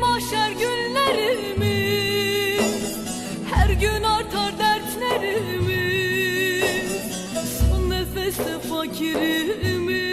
mahşer günlerimiz. Her gün artar dertlerimiz. Son nefeste fakirimiz.